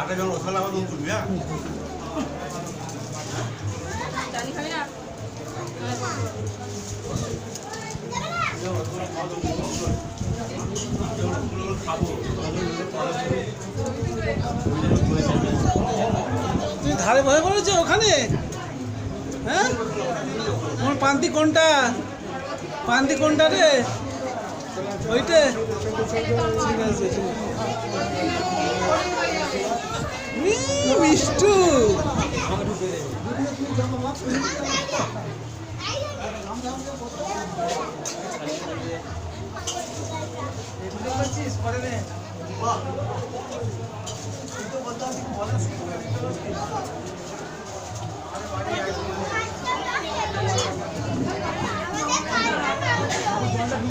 আগে যখন ওখানে আবার নুন তুলবি তুমি ধারে ভয় করেছ ওখানে? হ্যাঁ? তোমার পান্তি কোনটা? পান্তি কোনটা রে? ওইটে? ঠিক আছে মিষ্টু।